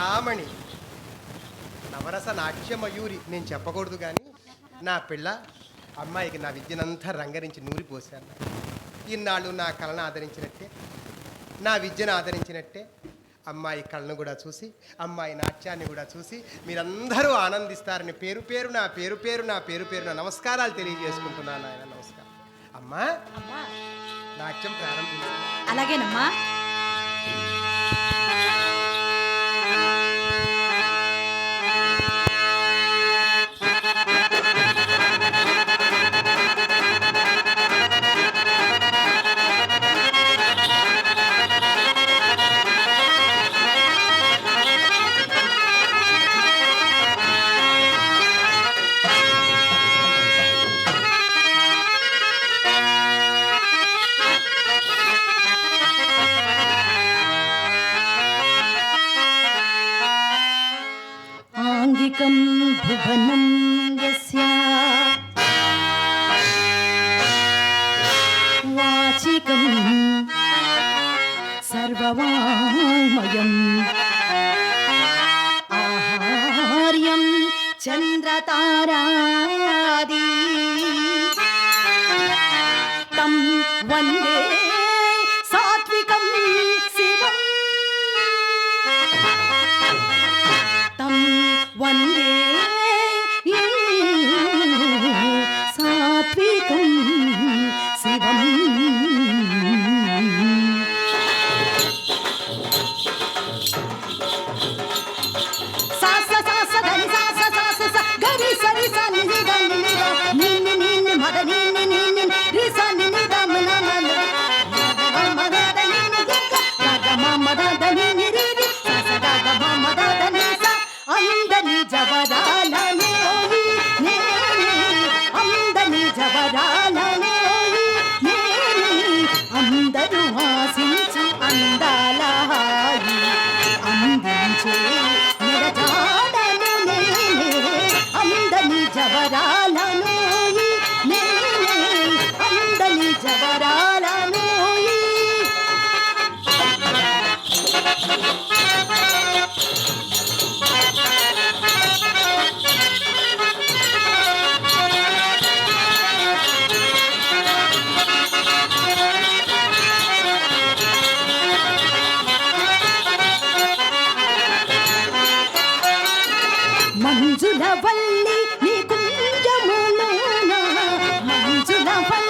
రామణి నవరస నాట్యమయూరి నేను చెప్పకూడదు కానీ నా పిల్ల అమ్మాయికి నా విద్యనంతా రంగరించి నూరిపోశాను ఇన్నాళ్ళు నా కళను ఆదరించినట్టే నా విద్యను ఆదరించినట్టే అమ్మాయి కళను కూడా చూసి అమ్మాయి నాట్యాన్ని కూడా చూసి మీరందరూ ఆనందిస్తారని పేరు పేరు నా పేరు పేరు నా పేరు పేరు నా నమస్కారాలు తెలియజేసుకుంటున్నాను ఆయన. నమస్కారం. అమ్మా నాట్యం ప్రారంభించాలి అలాగేనమ్మా. ಒಂದೇ మంజుల వల్లి నీ కుంజములోన? మంజుల వల్లి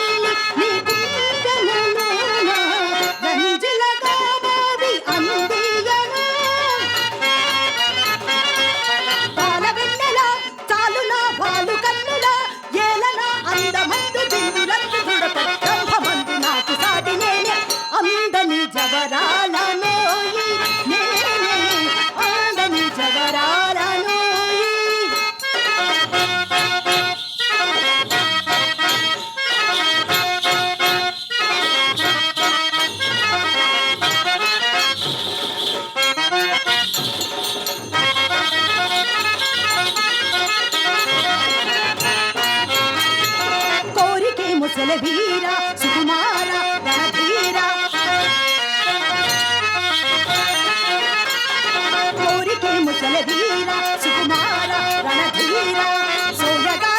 ముసలి వీర సుకుమార రణధీర కోరికే ముసలి వీర సుకుమార రణధీర సోయగా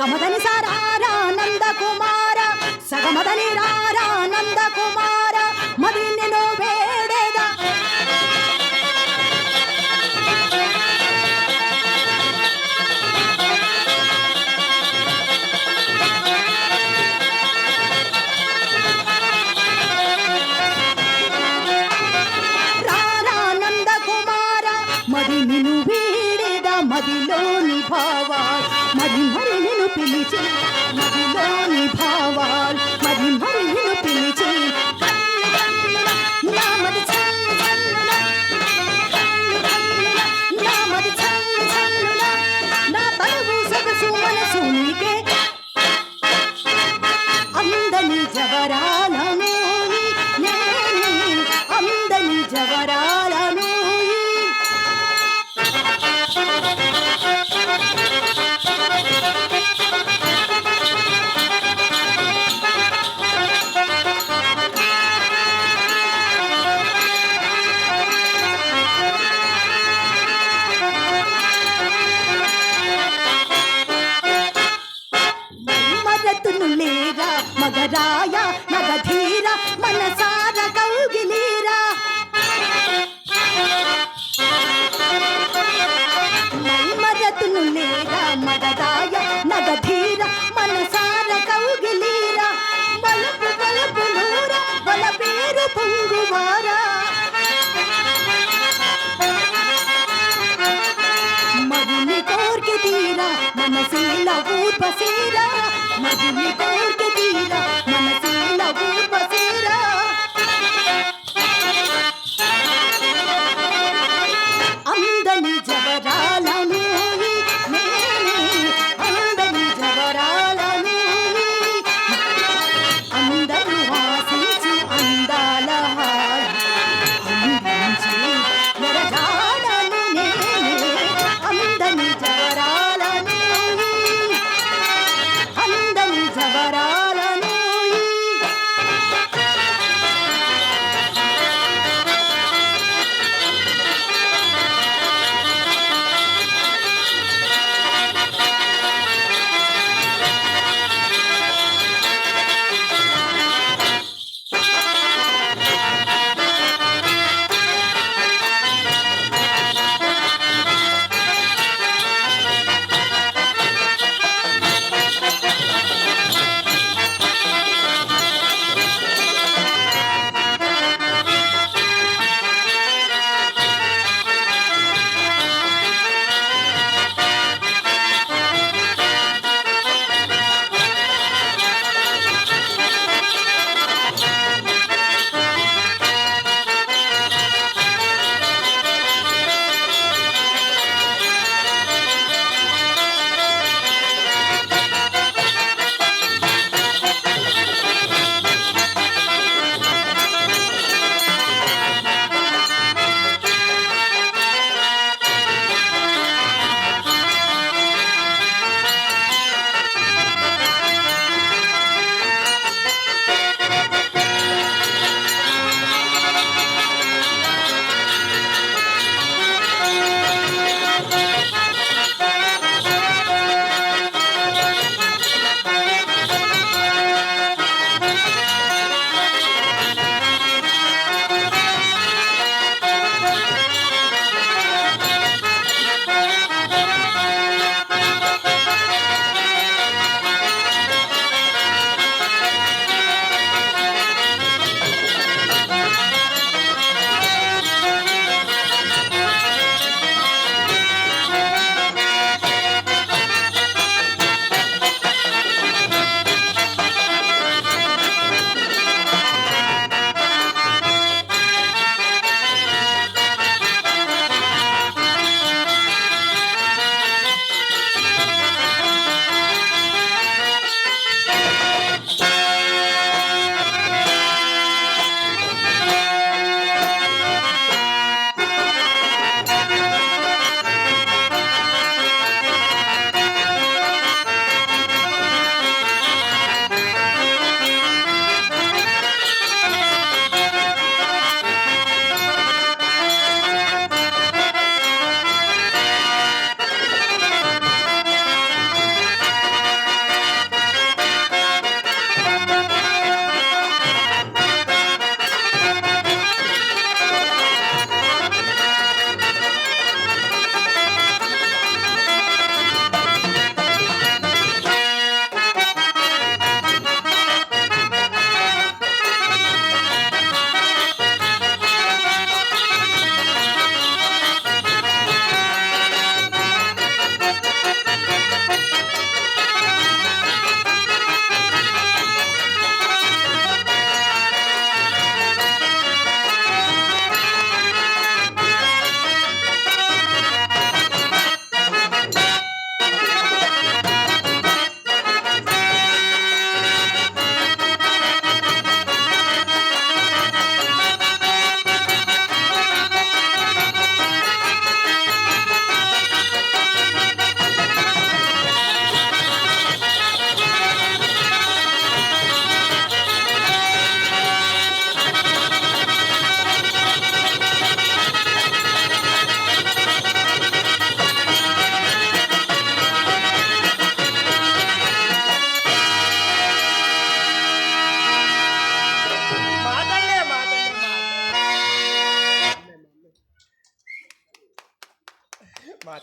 గమదని సారానంద కుమార సగమదని రారానంద కుమార ஞானி ஜவரானா మగరాయ మగధీర మనసా తీరా మనసేల ఊర్వశీల మదిని కోర్టు తీరా మనసేల ఊర్వ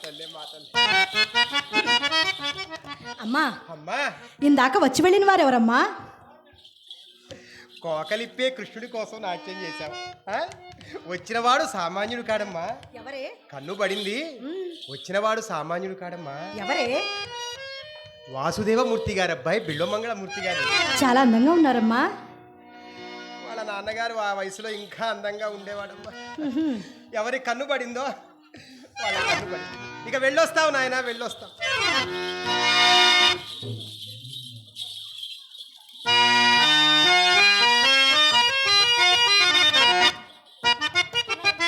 మా తల్లి మా తల్లి. అమ్మా అమ్మా. ఇందాక వచ్చి వెళ్ళిన వారు ఎవరమ్మా? కోకలిప్పే కృష్ణుడి కోసం నాట్యం చేశాం? వచ్చినవాడు సామాన్యుడు కాడమ్మా. ఎవరే? కన్ను పడింది. వచ్చినవాడు సామాన్యుడు కాడమ్మా. ఎవరే? వాసుదేవమూర్తి గారు అబ్బాయి బిళ్ళమంగళమూర్తి గారు. చాలా అందంగా ఉన్నారమ్మా. వాళ్ళ నాన్నగారు ఆ వయసులో ఇంకా అందంగా ఉండేవాడమ్మా. ఎవరి కన్ను పడిందో వాళ్ళ కన్ను పడింది. ఇక వెళ్ళొస్తావు నాయన వెళ్ళొస్తావు.